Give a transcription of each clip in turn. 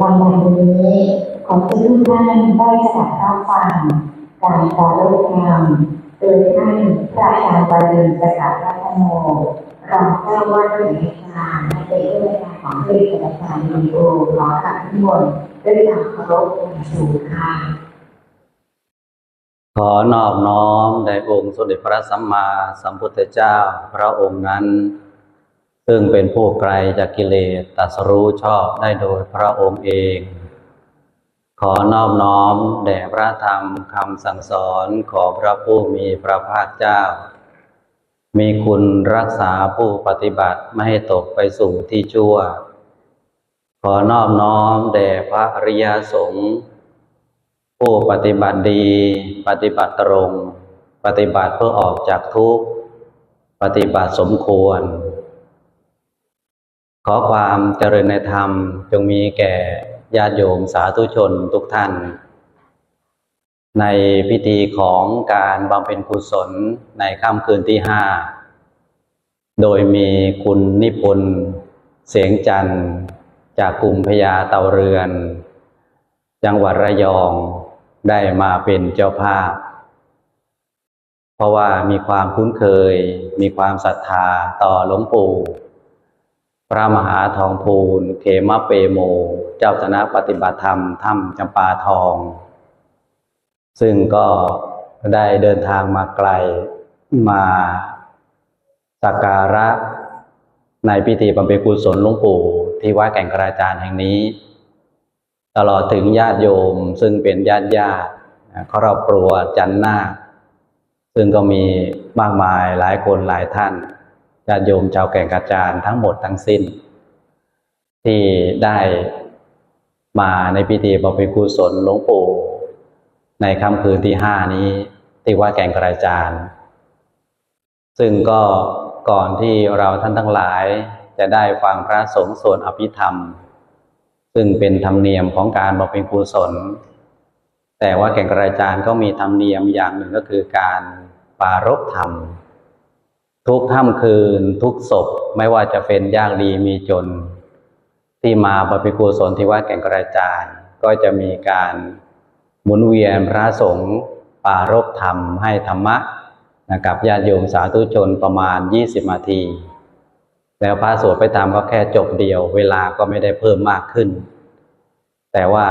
วันนี้ขอเชิญทุกท่านได้สดับรับฟังการปราโลกธรรมโดยท่านพระอาจารย์บรินทร์ประกาศรัตโนรองเจ้าว่าการราชการและเป็นผู้ในวยการของผลิตภัณฑ์ดีโอขอขับทุกคนด้วยความเคารพอย่างสูงค่ะขอนอบน้อมแด่องค์สมเด็จพระสัมมาสัมพุทธเจ้า พระองค์นั้น ซึ่งเป็นผู้ไกลจากกิเลสตัสรู้ชอบได้โดยพระองค์เอง ขอนอบน้อมแด่พระธรรมคำสั่งสอนของพระผู้มีพระภาคเจ้า มีคุณรักษาผู้ปฏิบัติไม่ให้ตกไปสู่ที่ชั่ว ขอนอบน้อมแด่พระอริยสงฆ์ผู้ปฏิบัติดี ปฏิบัติตรง ปฏิบัติเพื่อออกจากทุกข์ ปฏิบัติสมควร ขอความเจริญในธรรมจงมีแก่ญาติโยมสาธุชนทุกท่าน ในพิธีของการบำเพ็ญกุศลในค่ำคืนที่ห้าโดยมีคุณนิพนธ์เสียงจันทร์จากกลุ่มพญาเต่าเรือน จังหวัดระยองได้มาเป็นเจ้าภาพ เพราะว่ามีความคุ้นเคย มีความศรัทธาต่อหลวงปู่ พระมหาทองพูนเขมะเปโม เจ้าคณะปฏิบัติธรรมถ้ำจำปาทอง ซึ่งก็ได้เดินทางมาไกลมาสักการะในพิธีบำเพ็ญกุศลหลวงปู่ที่วัดแก่งกระจานแห่งนี้ ตลอดถึงญาติโยมซึ่งเป็นญาติญาติครอบครัวจันนาซึ่งก็มีมากมายหลายคนหลายท่าน ญาติโยมชาวแก่งกระจานทั้งหมดทั้งสิ้น ที่ได้มาในพิธีบำเพ็ญกุศลหลวงปู่ในค่ำคืนที่ห้านี้ที่วัดแก่งกระจานซึ่งก็ก่อนที่เราท่านทั้งหลายจะได้ฟังพระสงฆ์สวดอภิธรรม ซึ่งเป็นธรรมเนียมของการบำเพ็ญกุศล แต่ว่าแก่งกระจานก็มีธรรมเนียมอย่างหนึ่งก็คือการปารภธรรม ทุกค่ำคืนทุกศพไม่ว่าจะเป็นยากดีมีจน ที่มาบพ็ญกุศลที่วัดแก่งกระจานก็จะมีการหมุนเวียนพระสงฆ์ปารภธรรมให้ธรรมะนะครับญาติโยมสาธุชนประมาณ 20นาที แล้วพระสวดไปตามก็แค่จบเดียว เวลาก็ไม่ได้เพิ่มมากขึ้น แต่ว่า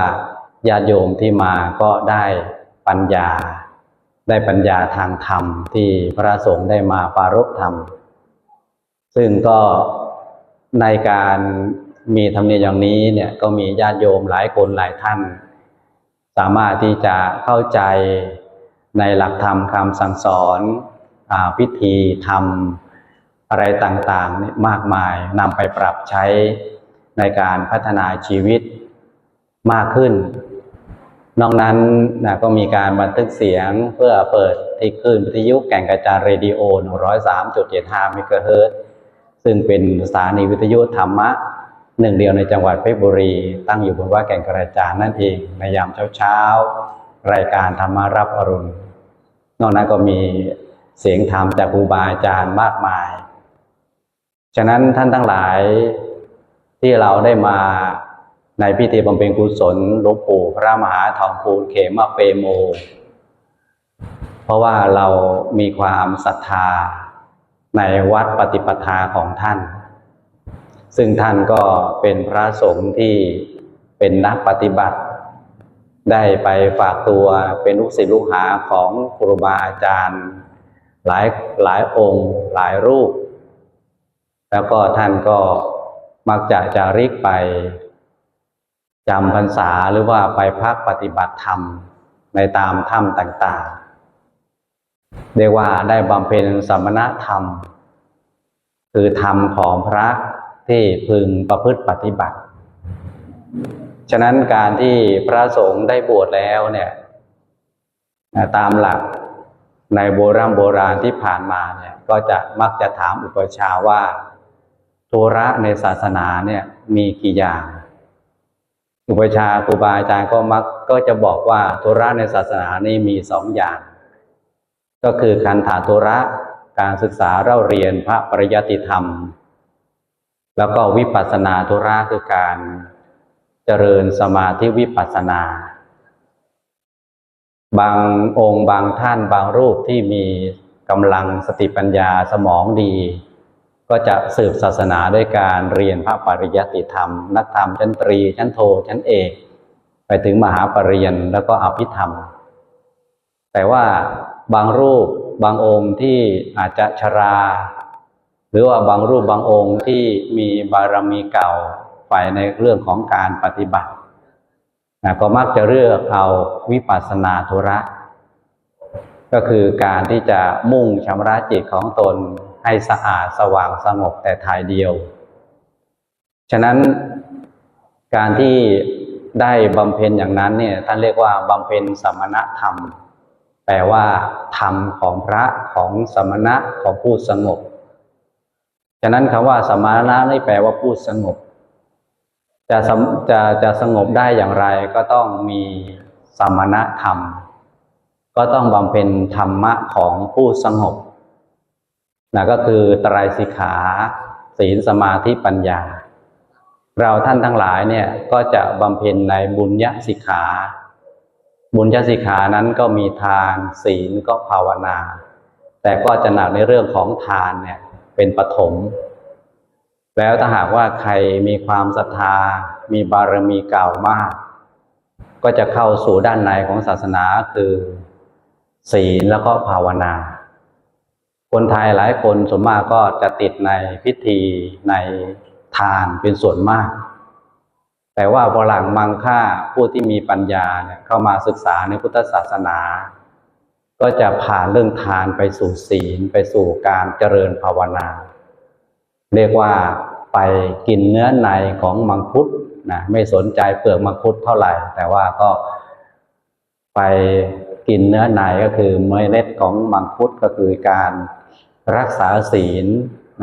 ญาติโยมที่มาก็ได้ปัญญา ได้ปัญญาทางธรรมที่พระสงฆ์ได้มาปารภธรรม ซึ่งก็ในการมีธรรมเนียมอย่างนี้เนี่ยก็มีญาติโยมหลายคนหลายท่าน สามารถที่จะเข้าใจในหลักธรรมคำสั่งสอนอพิธีธรรมอะไรต่างๆนี่มากมายนำไปปรับใช้ในการพัฒนาชีวิตมากขึ้น นอกนั้นนะก็มีการบันทึกเสียงเพื่อเปิดที่คลื่นวิทยุแก่งกระจายเรดิโอ 103.75 เมกะเฮิรตซ์ซึ่งเป็นสถานีวิทยุธรรมะหนึ่งเดียวในจังหวัดเพชรบุรี ตั้งอยู่บนว่าดแก่งกระจานนั่นเองในยามเช้าๆ รายการธรรมารับอรุณ นอกนั้นก็มีเสียงธรรมจากครูบาอาจารย์มากมาย ฉะนั้นท่านทั้งหลายที่เราได้มา ในพิธีบำเพ็ญกุศลหลวงปู่พระมหาทองคูณเขมะเปโม เพราะว่าเรามีความศรัทธาในวัดปฏิปทาของท่าน ซึ่งท่านก็เป็นพระสงฆ์ที่เป็นนักปฏิบัติ ได้ไปฝากตัวเป็นลูกศิษย์ลูกหาของครูบาอาจารย์ หลายหลายองค์หลายรูป แล้วก็ท่านก็มักจะจาริกไป จำพรรษาหรือว่าไปพักปฏิบัติธรรมในตามถ้ำต่างๆ เรียกว่าได้บำเพ็ญสมณธรรม คือธรรมของพระที่พึงประพฤติปฏิบัติ ฉะนั้นการที่พระสงฆ์ได้บวชแล้วเนี่ยตามหลักในโบราณโบราณที่ผ่านมาเนี่ยก็จะมักจะถามอุปชาว่าธุระในศาสนาเนี่ยมีกี่อย่าง อุปชาครูบาอาจารย์ก็มักก็จะบอกว่าธุระในศาสนานี่มีสองอย่าง ก็คือคันถาธุระการศึกษาเล่าเรียนพระปริยัติธรรม แล้วก็วิปัสสนาธุระคือการเจริญสมาธิวิปัสสนา บางองค์บางท่านบางรูปที่มีกำลังสติปัญญาสมองดี ก็จะสืบศาสนาด้วยการเรียนพระปริยัติธรรม นักธรรมชั้นตรี ชั้นโท ชั้นเอก ไปถึงมหาปรริญญาแล้วก็อภิธรรม แต่ว่าบางรูปบางองค์ที่อาจจะชรา หรือว่าบางรูปบางองค์ที่มีบารมีเก่าฝ่ายในเรื่องของการปฏิบัติก็มักจะเลือกเอาวิปัสสนาธุระ ก็คือการที่จะมุ่งชำระจิตของตน ให้สะอาดสว่างสงบแต่ทายเดียว ฉะนั้นการที่ได้บำเพ็ญอย่างนั้นเนี่ยท่านเรียกว่าบำเพ็ญสมณธรรม แปลว่า ธรรมของพระของสมณะของผู้สงบ ฉะนั้นคำว่าสมณะนี่แปลว่าผู้สงบ จะจะจะสงบได้อย่างไรก็ต้องมีสมณธรรม ก็ต้องบำเพ็ญธรรมะของผู้สงบ นะก็คือตรสิกขาศีลสมาธิปัญญา เราท่านทั้งหลายเนี่ยก็จะบำเพ็ญในบุญญสิกขา บุญญสิกขานั้นก็มีทานศีลก็ภาวนา แต่ก็จะหนักในเรื่องของทานเนี่ยเป็นปฐมแล้วถ้าหากว่าใครมีความศรัทธา มีบารมีเก่ามาก ก็จะเข้าสู่ด้านในของศาสนาคือ ศีลแล้วก็ภาวนา คนไทยหลายคนส่วนมากก็จะติดในพิธีในทานเป็นส่วนมาก แต่ว่าพอหลังมังค่าผู้ที่มีปัญญาเนี่ยเข้ามาศึกษาในพุทธศาสนา ก็จะผ่านเรื่องทานไปสู่ศีลไปสู่การเจริญภาวนา เรียกว่าไปกินเนื้อในของมังคุดนะไม่สนใจเปลือกมังคุดเท่าไหร่ แต่ว่าก็ไปกินเนื้อในก็คือเมล็ดของมังคุดก็คือการ รักษาศีล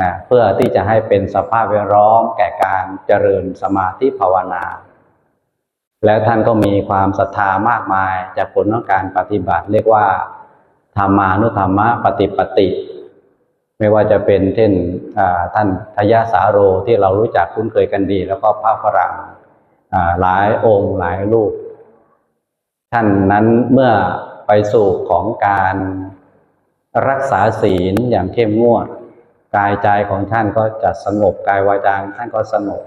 นะเพื่อที่จะให้เป็นสภาพแวดล้อมแก่การเจริญสมาธิภาวนา แล้วท่านก็มีความศรัทธามากมายจากผลของการปฏิบัติ เรียกว่าธรรมานุธรรมะปฏิปติ ไม่ว่าจะเป็นเช่นท่านทยาสาโรที่เรารู้จักคุ้นเคยกันดี แล้วก็พระฝรั่งหลายองค์หลายรูปท่านนั้นเมื่อไปสู่ของการ รักษาศีลอย่างเข้มงวด กายใจของท่านก็จะสงบกายวาจางท่านก็สงบ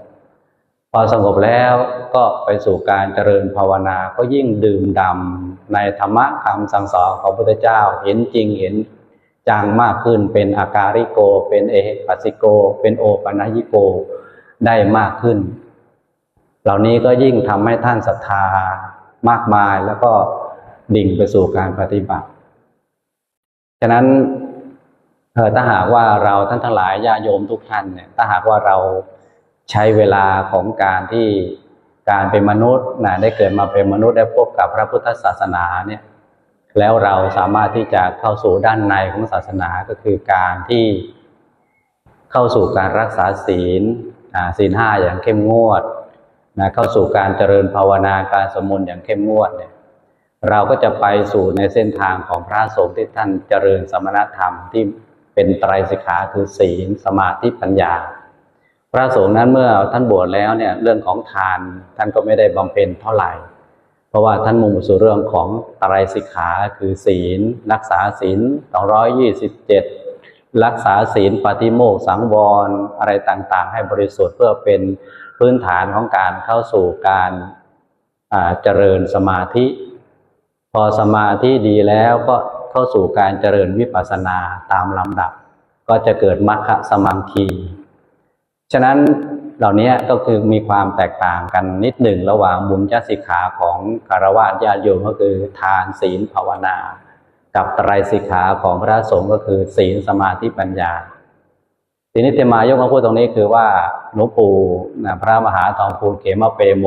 พอสงบแล้วก็ไปสู่การเจริญภาวนาก็ยิ่งดื่มด่ำในธรรมะคำสั่งสอนของพระพุทธเจ้าเห็นจริงเห็นจังมากขึ้นเป็นอาการิโก เป็นเอหิปัสสิโก เป็นโอปัญญิโกได้มากขึ้น เหล่านี้ก็ยิ่งทำให้ท่านศรัทธามากมายแล้วก็ดิ่งไปสู่การปฏิบัติ ฉะนั้นถ้าหากว่าเราท่านทั้งหลายญาโยมทุกท่านเนี่ยถ้าหากว่าเราใช้เวลาของการที่การเป็นมนุษย์นะได้เกิดมาเป็นมนุษย์ได้พบกับพระพุทธศาสนาเนี่ยแล้วเราสามารถที่จะเข้าสู่ด้านในของศาสนาก็คือการที่เข้าสู่การรักษาศีลศีลห้าอย่างเข้มงวดนะเข้าสู่การเจริญภาวนาการสมมนต์อย่างเข้มงวดเนี่ย เราก็จะไปสู่ในเส้นทางของพระสงฆ์ที่ท่านเจริญสมณธรรมที่เป็นไตรสิกขาคือศีลสมาธิปัญญา พระสงฆ์นั้นเมื่อท่านบวชแล้วเนี่ยเรื่องของทานท่านก็ไม่ได้บำเพ็ญเท่าไหร่ เพราะว่าท่านมุ่งสู่เรื่องของไตรสิกขาคือศีล รักษาศีล227 รักษาศีลปฏิโมกข์สังวรอะไรต่างๆ ให้บริสุทธิ์เพื่อเป็นพื้นฐานของการเข้าสู่การเจริญสมาธิ พอสมาธิดีแล้วก็เข้าสู่การเจริญวิปัสสนาตามลำดับ ก็จะเกิดมรรคสมังคีฉะนั้นเหล่านี้ก็คือมีความแตกต่างกันนิดหนึ่งระหว่างบุญญาสิกขาของคารวะญาติโยมก็คือทานศีลภาวนา กับไตรสิกขาของพระสงฆ์ก็คือศีลสมาธิปัญญา ทีนี้เตมายกมาพูดตรงนี้คือว่าหลวงปู่นะพระมหาทองภูเขมเปโม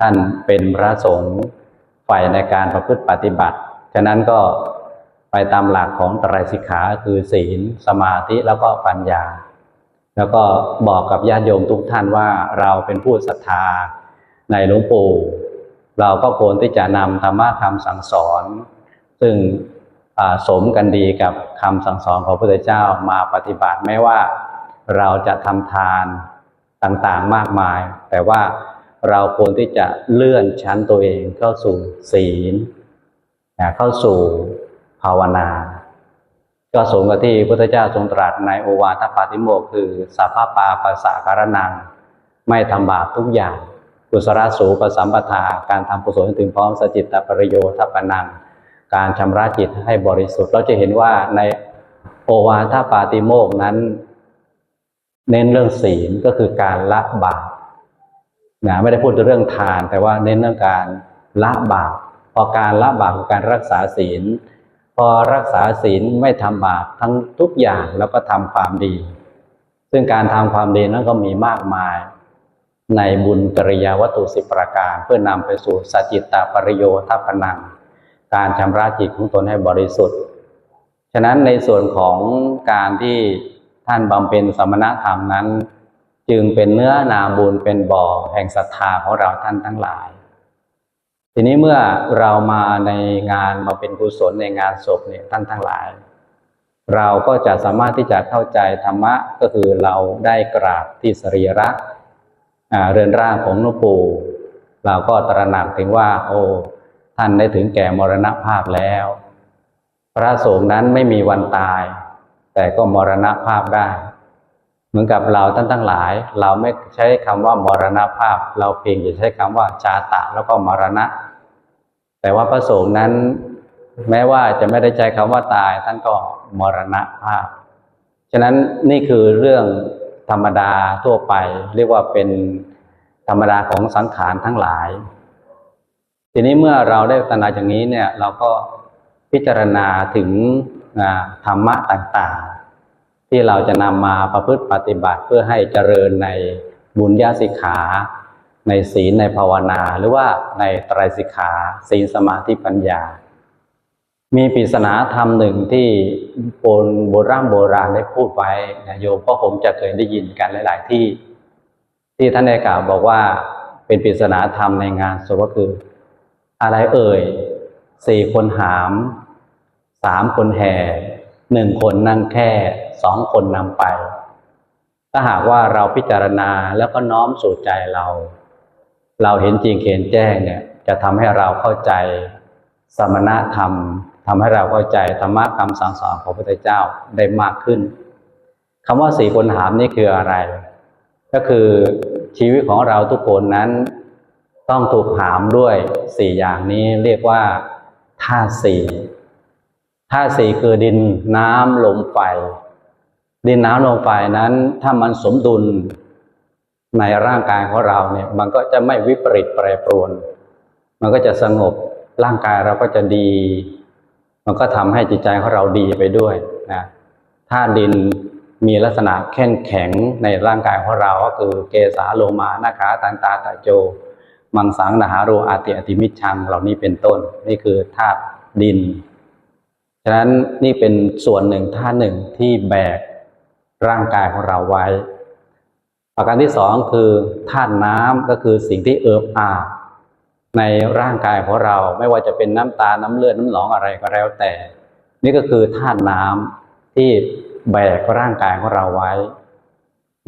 ท่านเป็นพระสงฆ์ ฝ่ในการประพฤติปฏิบัติ ฉะนั้นก็ไปตามหลักของไตรสิกขาคือศีล สมาธิแล้วก็ปัญญา แล้วก็บอกกับญาติโยมทุกท่านว่าเราเป็นผู้ศรัทธาในหลวงปู่ เราก็ควรที่จะนำธรรมะคำสั่งสอน ซึ่งสมกันดีกับคำสั่งสอนของพระพุทธเจ้ามาปฏิบัติไม่ว่าเราจะทำทานต่างๆมากมาย แต่ว่า เราควรที่จะเลื่อนชั้นตัวเองเข้าสู่ศีลเข้าสู่ภาวนา ก็สมกับที่พระพุทธเจ้าทรงตรัสในโอวาทปาติโมกคือสัพพปาปัสสะการนัง ไม่ทำบาปทุกอย่าง กุศลสูปสัมปทาการทำกุศลถึงพร้อมสจิตตปริโยทัปนัง การชำระจิตให้บริสุทธิ์เราจะเห็นว่าในโอวาทปาติโมกนั้น เน้นเรื่องศีลก็คือการละบาป นะไม่ได้พูดเรื่องทาน แต่ว่าเน้นเรื่องการละบาปพอการละบาปคือการรักษาศีล พอรักษาศีลไม่ทำบาปทั้งทุกอย่างแล้วก็ทำความดี ซึ่งการทำความดีนั้นก็มีมากมาย ในบุญกริยาวัตถุสิบประการ เพื่อนำไปสู่สจิตตปริโยทัปปนัง การชำระจิตของตนให้บริสุทธิ์ ฉะนั้นในส่วนของการที่ท่านบำเพ็ญสมณธรรมนั้น จึงเป็นเนื้อนาบุญเป็นบ่อแห่งศรัทธาของเราท่านทั้งหลาย ทีนี้เมื่อเรามาในงานมาเป็นกุศลในงานศพเนี่ยท่านทั้งหลาย เราก็จะสามารถที่จะเข้าใจธรรมะก็คือเราได้กราบที่สรีระเรือนร่างของหลวงปู่เราก็ตระหนักถึงว่า โอ้ท่านได้ถึงแก่มรณภาพแล้ว พระสงฆ์นั้นไม่มีวันตาย แต่ก็มรณภาพได้ เหมือนกับเราท่านทั้งหลาย เราไม่ใช้คำว่ามรณภาพ เราเพียงจะใช้คำว่าชาตะแล้วก็มรณะ แต่ว่าพระสงฆ์นั้น แม้ว่าจะไม่ได้ใช้คำว่าตายท่านก็มรณภาพ ฉะนั้นนี่คือเรื่องธรรมดาทั่วไป เรียกว่าเป็นธรรมดาของสังขารทั้งหลาย ทีนี้เมื่อเราได้ตระหนักอย่างนี้เนี่ยเราก็พิจารณาถึงธรรมะต่างๆ ที่เราจะนำมาประพฤติปฏิบัติเพื่อให้เจริญในบุญญาสิกขา ในศีลในภาวนา หรือว่าในไตรสิกขา ศีลสมาธิปัญญา มีปริศนาธรรมหนึ่งที่โบรโบราณโบราณได้พูดไว้นะโยมก็คงจะเคยได้ยินกันหลาย ๆ ที่ ที่ท่านได้กล่าวบอกว่าเป็นปริศนาธรรมในงานศพก็คือ อะไรเอ่ยสี่คนหามสามคนแห่ หนึ่งคนนั่งแค่สองคนนำไป ถ้าหากว่าเราพิจารณาแล้วก็น้อมสู่ใจเรา เราเห็นจริงเห็นแจ้งเนี่ย จะทำให้เราเข้าใจสมณธรรมทำให้เราเข้าใจธรรมะคำสั่งสอนของพระพุทธเจ้าได้มากขึ้นคำว่าสี่คนหามนี่คืออะไร ก็คือชีวิตของเราทุกคนนั้น ต้องถูกหามด้วยสี่อย่างนี้เรียกว่าธาสี่ ธาตุสี่คือดินน้ำลมไฟ ดินน้ำลมไฟนั้นถ้ามันสมดุลในร่างกายของเราเนี่ย มันก็จะไม่วิปริตแปรปรวน มันก็จะสงบร่างกายเราก็จะดี มันก็ทำให้จิตใจของเราดีไปด้วยนะธาตุดินมีลักษณะแข็งแข็งในร่างกายของเราก็คือเกสาโลมานาคาตันตาตะโจ มังสังนาหาโรอาติอติมิชชังเหล่านี้เป็นต้น นี่คือธาตุดิน ฉะนั้นนี่เป็นส่วนหนึ่งธาหนึ่งที่แบกร่างกายของเราไว้ ประการที่สองคือธาตุน้ำก็คือสิ่งที่เอิบอาบในร่างกายของเราไม่ว่าจะเป็นน้ำตาน้ำเลือดน้ำหนองอะไรก็แล้วแต่ นี่ก็คือธาตุน้ำที่แบกร่างกายของเราไว้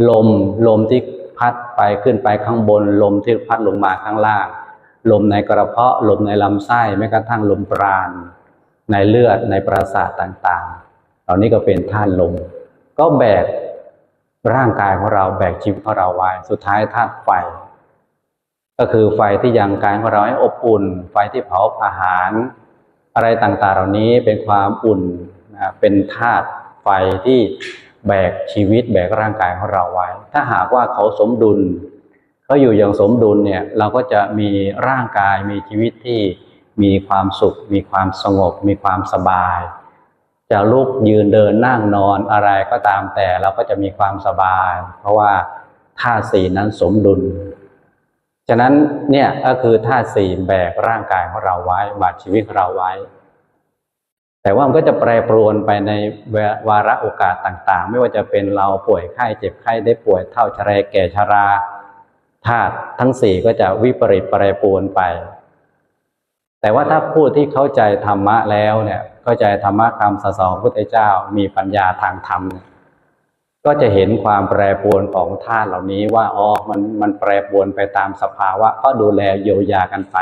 ลมลมที่พัดไปขึ้นไปข้างบน ลมที่พัดลงมาข้างล่าง ลมในกระเพาะลมในลำไส้แม้กระทั่งลมปราณ ในเลือดในประสาทต่างๆ เหล่านี้ก็เป็นธาตุลม ก็แบกร่างกายของเราแบกชีวิตของเราไว้สุดท้ายธาตุไฟ ก็คือไฟที่ยังกายของเราให้อบอุ่น ไฟที่เผาอาหาร อะไรต่างๆ เหล่านี้เป็นความอุ่นเป็นธาตุไฟที่แบกชีวิตแบกร่างกายของเราไว้ ถ้าหากว่าเขาสมดุลเขาอยู่อย่างสมดุลเนี่ยเราก็จะมีร่างกายมีชีวิตที่ มีความสุข มีความสงบ มีความสบาย จะลุกยืนเดินนั่งนอนอะไรก็ตามแต่เราก็จะมีความสบาย เพราะว่าธาสี่นั้นสมดุล ฉะนั้นเนี่ยก็คือธาสี่แบกร่างกายของเราไว้บาดชีวิตของเราไว้ แต่ว่ามันก็จะแปรปรวนไปในวาระโอกาสต่าง ๆ ไม่ว่าจะเป็นเราป่วยไข้เจ็บไข้ได้ป่วยเท่าชราแก่ชราธาตุทั้งสี่ก็จะวิปริตแปรปรวนไป แต่ว่าถ้าผู้ที่เข้าใจธรรมะแล้วเนี่ยเข้าใจธรรมะคำสอนของพระพุทธเจ้ามีปัญญาทางธรรมเนี่ยก็จะเห็นความแปรปรวนของธาตุเหล่านี้ว่าอ๋อมันมันแปรปรวนไปตามสภาวะ ก็ดูแลเยียวยากันไป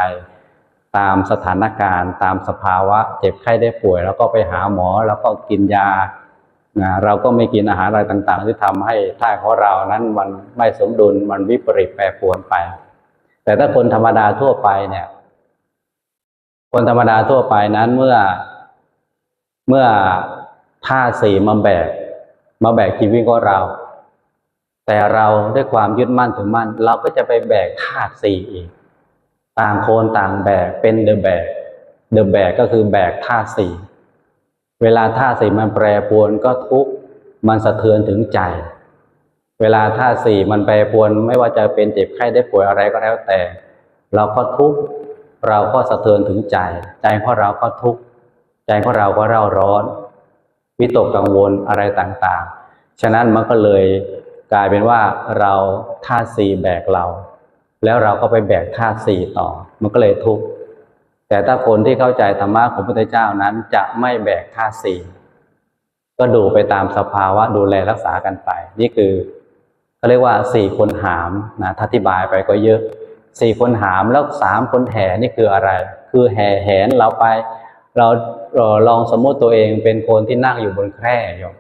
ตามสถานการณ์ ตามสภาวะ เจ็บไข้ได้ป่วย แล้วก็ไปหาหมอแล้วก็กินยานะเราก็ไม่กินอาหารอะไรต่าง ๆ ที่ทำให้ธาตุของเรานั้นมันไม่สมดุลมันวิปริตแปรปรวนไป แต่ถ้าคนธรรมดาทั่วไปเนี่ย คนธรรมดาทั่วไปนั้นเมื่อ เมื่อธาสี่มาแบกมาแบกชีวิตของเรา แต่เราด้วยความยึดมั่นถือมั่น เราก็จะไปแบกธาตุสี่อีก ต่างคนต่างแบกเป็นเดอะแบกเดอะแบกก็คือแบกธาตุสี่เวลาธาตุสี่มันแปรปรวนก็ทุกข์มันสะเทือนถึงใจ เวลาธาตุสี่มันแปรปรวนไม่ว่าจะเป็นเจ็บไข้ได้ป่วยอะไรก็แล้วแต่ เราก็ทุกข์ เราก็สะเทือนถึงใจ ใจของเราก็ทุกข์ใจของเราก็เร่าร้อนวิตกกังวลอะไรต่างๆ ฉะนั้นมันก็เลยกลายเป็นว่าเราธาตุสี่แบกเรา แล้วเราก็ไปแบกธาตุสี่ต่อ มันก็เลยทุกข์แต่ถ้าคนที่เข้าใจธรรมะของพระพุทธเจ้านั้นจะไม่แบกธาตุสี่ก็ดูไปตามสภาวะดูแลรักษากันไป นี่คือเขาเรียกว่าสี่คนหามนะถ้าอธิบายไปก็เยอะ สี่คนหามแล้วสามคนแห่นี่คืออะไร คือแห่แหนเราไป เราลองสมมติตัวเองเป็นคนที่นั่งอยู่บนแคร่โยม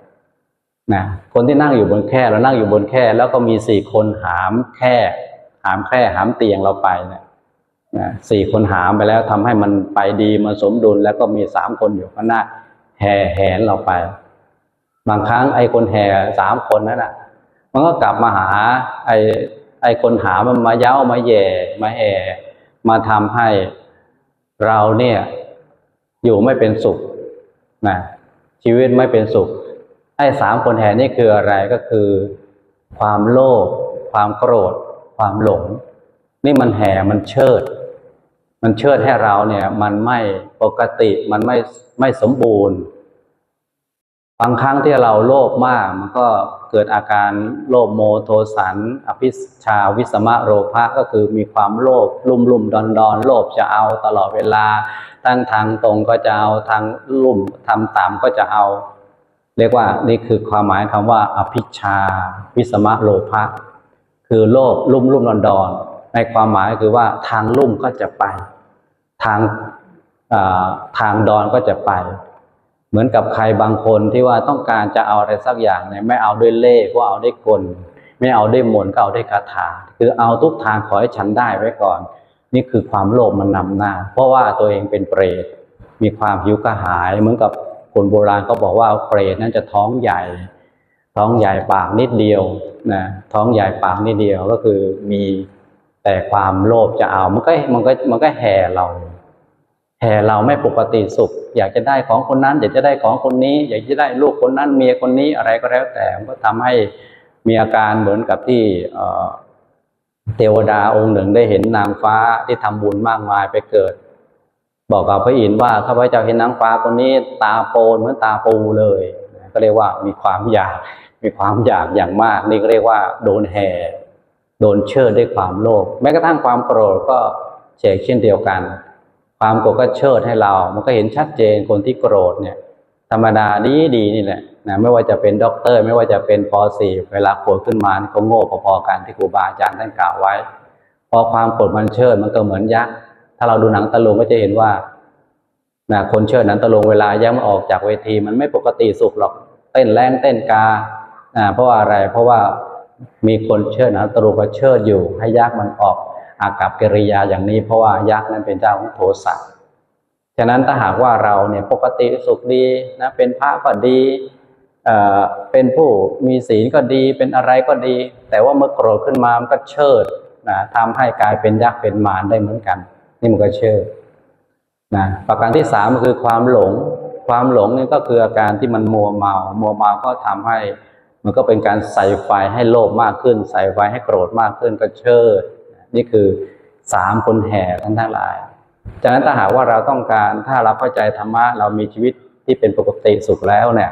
นะคนที่นั่งอยู่บนแคร่เรานั่งอยู่บนแคร่แล้วก็มีสี่คนหามแคร่หามแคร่หามเตียงเราไปเนี่ยนะสี่คนหามไปแล้วทำให้มันไปดีมันสมดุลแล้วก็มีสามคนอยู่ข้างหน้าแห่แหนเราไป บางครั้งไอ้คนแห่สามคนนั้นอะ มันก็กลับมาหาไอ้ ไอ้คนหามันมาเย้ามาแย่มาแห่มาทำให้เราเนี่ยอยู่ไม่เป็นสุขนะชีวิตไม่เป็นสุขไอ้สามคนแห่นี่คืออะไรก็คือ ความโลภความโกรธ ความหลง นี่มันแห่มันเชิด มันเชิดให้เราเนี่ย มันไม่ปกติมันไม่ไม่สมบูรณ์ บางครั้งที่เราโลภมาก มันก็เกิดอาการโลภโมโทสัน อภิชาวิสมะโรภะก็คือมีความโลภลุ่มลุ่มดอนดอนโลภจะเอาตลอดเวลาทั้งทางตรงก็จะเอาทางลุ่มทำต่ำก็จะเอา เรียกว่านี่คือความหมายคำว่า อภิชาวิสมะโลภะคือโลภลุ่มลุ่มดอนดอนในความหมายคือว่าทางลุ่มก็จะไป ทางทางดอนก็จะไป เหมือนกับใครบางคนที่ว่าต้องการจะเอาอะไรสักอย่างเนี่ยไม่เอาด้วยเล่ก็เอาด้วยกล ไม่เอาด้วยมนก็เอาด้วยคาถา คือเอาทุกทางขอให้ฉันได้ไว้ก่อน นี่คือความโลภมันนำหน้า เพราะว่าตัวเองเป็นเปรตมีความหิวกระหาย เหมือนกับคนโบราณก็บอกว่าเปรตนั้นจะท้องใหญ่ ท้องใหญ่ปากนิดเดียวนะท้องใหญ่ปากนิดเดียวก็คือมีแต่ความโลภจะเอามันก็มันก็มันก็แห่เรา แห่เราไม่ปกติสุข อยากจะได้ของคนนั้น อยากจะได้ของคนนี้ อยากจะได้ลูกคนนั้นเมียคนนี้อะไรก็แล้วแต่มันก็ทำให้มีอาการเหมือนกับที่เทวดาองค์หนึ่งได้เห็นนางฟ้าที่ทำบุญมากมายไปเกิด บอกกับพระอินทร์ว่าข้าพเจ้าเห็นนางฟ้าคนนี้ตาโปนเหมือนตาปูเลย ก็เรียกว่ามีความอยากมีความอยากอย่างมาก นี่ก็เรียกว่าโดนแห่โดนเชิดด้วยความโลภแม้กระทั่งความโกรธก็เชกเช่นเดียวกัน ความโกรธก็เชิดให้เรา มันก็เห็นชัดเจนคนที่โกรธเนี่ย ธรรมดาดีดีนี่แหละนะไม่ว่าจะเป็นด็อกเตอร์ ไม่ว่าจะเป็นป .4 เวลาโกรธขึ้นมานี่ก็โง่พอๆกันที่ครูบาอาจารย์ท่านกล่าวไว้ พอความโกรธมันเชิดมันก็เหมือนยักษ์ถ้าเราดูหนังตะลุงก็จะเห็นว่านะคนเชิดหนังตะลุงเวลายักษ์มันออกจากเวทีมันไม่ปกติสุขหรอกเต้นแรงเต้นกาอ่าเพราะว่าอะไรเพราะว่ามีคนเชิดหนังตะลุงก็เชิดอยู่ให้ยักษ์มันออก อากับกิริยาอย่างนี้เพราะว่ายักษ์นั้นเป็นเจ้าของโทสะฉะนั้นถ้าหากว่าเราเนี่ยปกติสุขดีนะเป็นพระก็ดีเอ่อเป็นผู้มีศีลก็ดีเป็นอะไรก็ดี แต่ว่าเมื่อโกรธขึ้นมามันก็เชิดนะทำให้กลายเป็นยักษ์เป็นมารได้เหมือนกัน นี่มันก็เชิดนะประการที่สามก็คือความหลง ความหลงนี่ก็คืออาการที่มันมัวเมามัวเมาก็ทำให้มันก็เป็นการใส่ไฟให้โลภมากขึ้น ใส่ไฟให้โกรธมากขึ้นก็เชิด นี่คือสามคนแห่ท่านทั้งหลายฉะนั้นถ้าหากว่าเราต้องการถ้าเราเข้าใจธรรมะเรามีชีวิตที่เป็นปกติสุขแล้วเนี่ย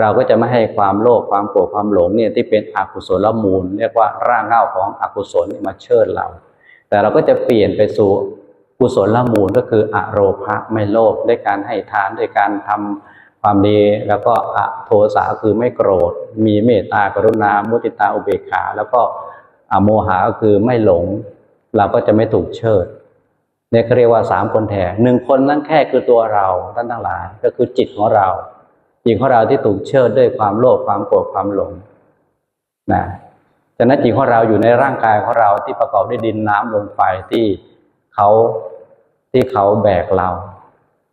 เราก็จะไม่ให้ความโลภความโกรธความหลงเนี่ยที่เป็นอกุศลมูล เรียกว่าร่างเงาของอกุศลมาเชิดเรา แต่เราก็จะเปลี่ยนไปสู่กุศลมูลก็คืออโรภะไม่โลภด้วยการให้ทานด้วยการทความดีแล้วก็อโทสะคือไม่โกรธ มีเมตตากรุณามุติตาอุเบกขา แล้วก็ อโมหะก็คือไม่หลง เราก็จะไม่ถูกเชิดเนี่ยเขาเรียกว่าสามคนแทนหนึ่งคนนั่นแค่คือตัวเราท่านทั้งหลายก็คือจิตของเราจิตของเราที่ถูกเชิดด้วยความโลภความโกรธความหลงนะฉะนั้นจิตของเราอยู่ในร่างกายของเราที่ประกอบด้วยดินน้ำลมไฟที่เขาที่เขาแบกเรา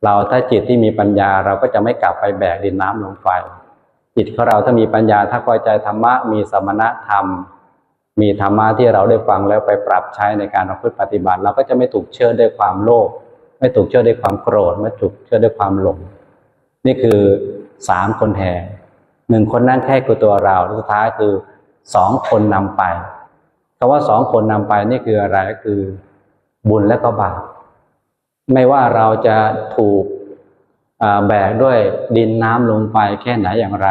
เราถ้าจิตที่มีปัญญาเราก็จะไม่กลับไปแบกดินน้ำลมไฟ จิตของเราถ้ามีปัญญาถ้าพอใจธรรมะมีสมณธรรม มีธรรมะที่เราได้ฟังแล้วไปปรับใช้ในการประพฤติปฏิบัติ เราก็จะไม่ถูกเชื่อด้วยความโลภไม่ถูกเชื่อด้วยความโกรธไม่ถูกเชื่อด้วยความหลง นี่คือสามคนแทนหนึ่งคนนั่นแค่คือตัวเราสุดท้ายคือสองคนนำไปคำว่าสองคนนำไปนี่คืออะไรก็คือ บุญและก็บาปไม่ว่าเราจะถูกแบกด้วยดินน้ำลมไฟแค่ไหนอย่างไร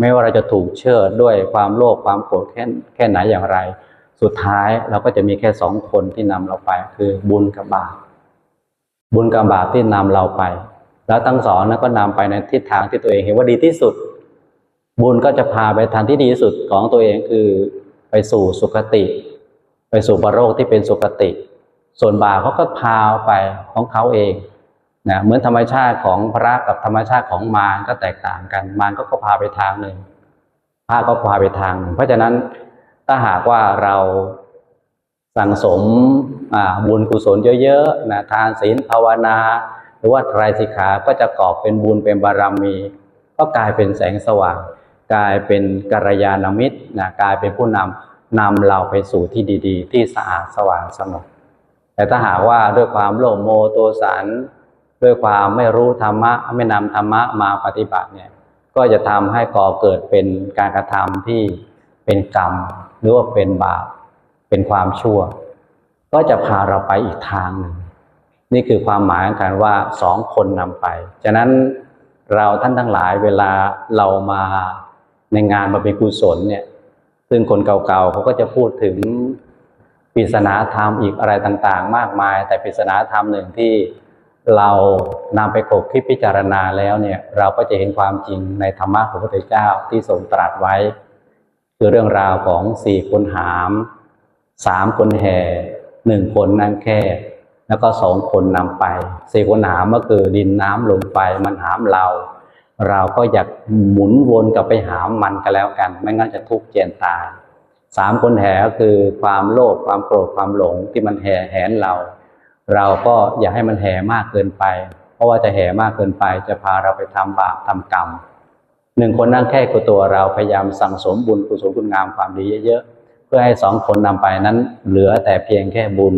ไม่ว่าเราจะถูกเชื่อดด้วยความโลภความโกรธแค่แค่ไหนอย่างไร สุดท้ายเราก็จะมีแค่สองคนที่นำเราไปคือบุญกับบาปบุญกับบาปที่นำเราไป แล้วทั้งสองนั้นก็นำไปในทิศทางที่ตัวเองเห็นว่าดีที่สุด บุญก็จะพาไปทางที่ดีที่สุดของตัวเองคือไปสู่สุคติ ไปสู่ปรโลกที่เป็นสุคติ ส่วนบาปเขาก็พาไปของเขาเอง นะเหมือนธรรมชาติของพระกับธรรมชาติของมารก็แตกต่างกัน มารก็ก็พาไปทางหนึ่งพระก็พาไปทางหนึ่งเพราะฉะนั้นถ้าหากว่าเราสั่งสมบุญกุศลเยอะๆนะทานศีลภาวนา หรือว่าไตรสิกขาก็จะกอบเป็นบุญเป็นบารมี ก็กลายเป็นแสงสว่าง กลายเป็นกัลยาณมิตรนะกลายเป็นผู้นำนำเราไปสู่ที่ดี ๆ ที่สะอาดสว่างสงบแต่ถ้าหากว่าด้วยความโลภโมโทสัน ด้วยความไม่รู้ธรรมะไม่นำธรรมะมาปฏิบัติเนี่ยก็จะทำให้ก่อเกิดเป็นการกระทำที่เป็นกรรมหรือว่าเป็นบาปเป็นความชั่ว ก็จะพาเราไปอีกทางหนึ่งนี่คือความหมายของการว่าสองคนนำไป ฉะนั้นเราท่านทั้งหลายเวลาเรามาในงานมาเป็นกุศลเนี่ยซึ่งคนเก่าๆเขาก็จะพูดถึงปริศนาธรรมอีกอะไรต่างๆ มากมาย แต่ปริศนาธรรมหนึ่งที่ เรานำไปขบคิดพิจารณาแล้วเนี่ยเราก็จะเห็นความจริงในธรรมะของพระพุทธเจ้าที่ทรงตรัสไว้ คือเรื่องราวของสี่คนหามสามคนแห่หนึ่งคนนั่งแค่แล้วก็สองคนนำไปสี่คนหามก็คือดินน้ำลมไฟมันหามเรา เราก็อยากหมุนวนกลับไปหามมันก็แล้วกัน ไม่งั้นจะทุกข์เจียนตายสามคนแห่ก็คือความโลภความโกรธความหลงที่มันแห่แหนเรา เราก็อย่าให้มันแห่มากเกินไป เพราะว่าจะแห่มากเกินไป จะพาเราไปทำบาปทำกรรมหนึ่งคนนั่งแค่คือตัวเราพยายามสั่งสมบุญกุศลคุณงามความดีเยอะๆเพื่อให้สองคนนำไปนั้น เหลือแต่เพียงแค่บุญ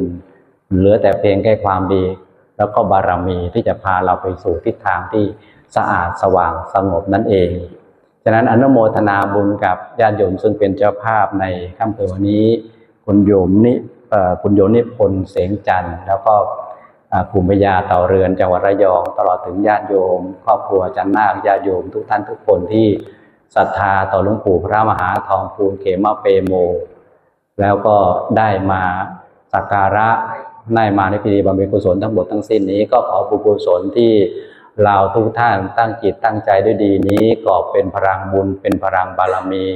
เหลือแต่เพียงแค่ความดี แล้วก็บารมีที่จะพาเราไปสู่ทิศทางที่สะอาดสว่างสงบนั่นเองฉะนั้นอนุโมทนาบุญกับญาติโยมซึ่งเป็นเจ้าภาพในค่ำคืนวันนี้คุณโยมนี่ คุณโยนิพนธ์เสงจันทร์แล้วก็กลุ่มพยาเต่าเรือนจังหวัดระยอง ตลอดถึงญาติโยม ครอบครัวจันนาคญาติโยม ทุกท่านทุกคนที่ศรัทธาต่อหลวงปู่พระมหาทองภูลเขมเปโม แล้วก็ได้มาสักการะได้มาในพิธีบำเพ็ญกุศลทั้งหมดทั้งสิ้นนี้ก็ขอบุญกุศลที่เราทุกท่านตั้งจิตตั้งใจด้วยดีนี้ก็เป็นพลังบุญเป็นพลังบารมี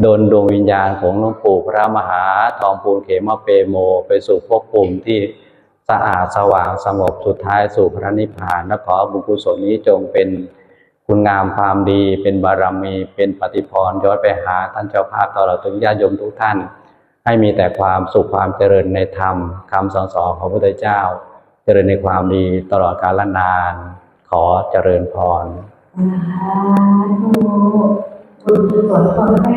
โดนดวงวิญญาณของหลวงปู่พระมหาทองภูลเขมเปโม ไปสู่ภพภูมิที่สะอาดสว่างสงบสุดท้ายสู่พระนิพพานและขอบุญกุศลนี้จงเป็นคุณงามความดี เป็นบารมี เป็นปฏิพรย้อนไปหาท่านเจ้าภาพตลอดถึงญาติโยมทุกท่าน ให้มีแต่ความสุขความเจริญในธรรมคำสอนสอนของพระพุทธเจ้า เจริญในความดีตลอดกาลนาน ขอเจริญพรสาธุบุญกุศลคนให้